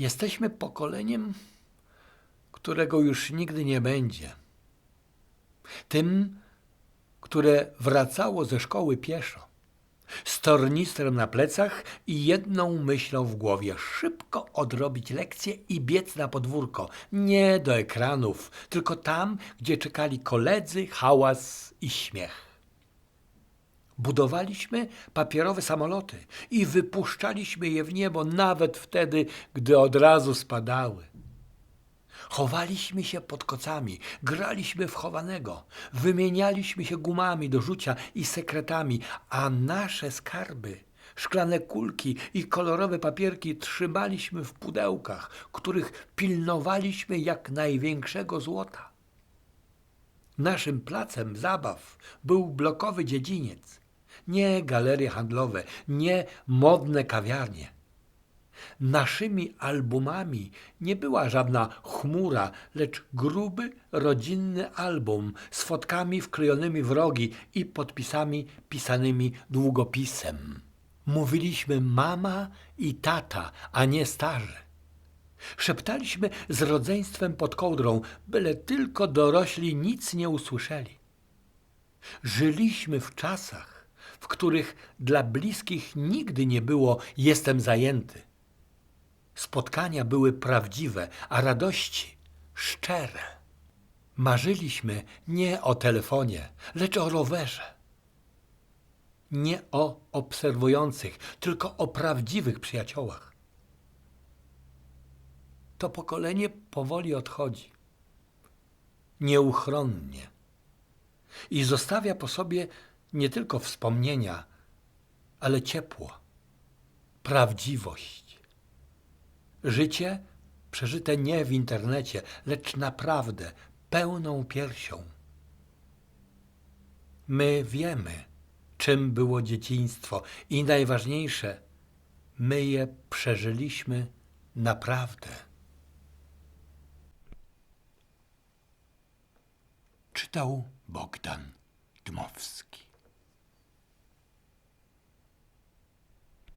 Jesteśmy pokoleniem, którego już nigdy nie będzie. Tym, które wracało ze szkoły pieszo, z tornistrem na plecach i jedną myślą w głowie: szybko odrobić lekcję i biec na podwórko. Nie do ekranów, tylko tam, gdzie czekali koledzy, hałas i śmiech. Budowaliśmy papierowe samoloty i wypuszczaliśmy je w niebo nawet wtedy, gdy od razu spadały. Chowaliśmy się pod kocami, graliśmy w chowanego, wymienialiśmy się gumami do rzucia i sekretami, a nasze skarby, szklane kulki i kolorowe papierki trzymaliśmy w pudełkach, których pilnowaliśmy jak największego złota. Naszym placem zabaw był blokowy dziedziniec, nie galerie handlowe, nie modne kawiarnie. Naszymi albumami nie była żadna chmura, lecz gruby, rodzinny album z fotkami wklejonymi w rogi i podpisami pisanymi długopisem. Mówiliśmy mama i tata, a nie starzy. Szeptaliśmy z rodzeństwem pod kołdrą, byle tylko dorośli nic nie usłyszeli. Żyliśmy w czasach, których dla bliskich nigdy nie było jestem zajęty. Spotkania były prawdziwe, a radości szczere. Marzyliśmy nie o telefonie, lecz o rowerze. Nie o obserwujących, tylko o prawdziwych przyjaciołach. To pokolenie powoli odchodzi. Nieuchronnie. I zostawia po sobie nie tylko wspomnienia, ale ciepło, prawdziwość. Życie przeżyte nie w internecie, lecz naprawdę pełną piersią. My wiemy, czym było dzieciństwo i najważniejsze, my je przeżyliśmy naprawdę. Czytał Bogdan Dmowski.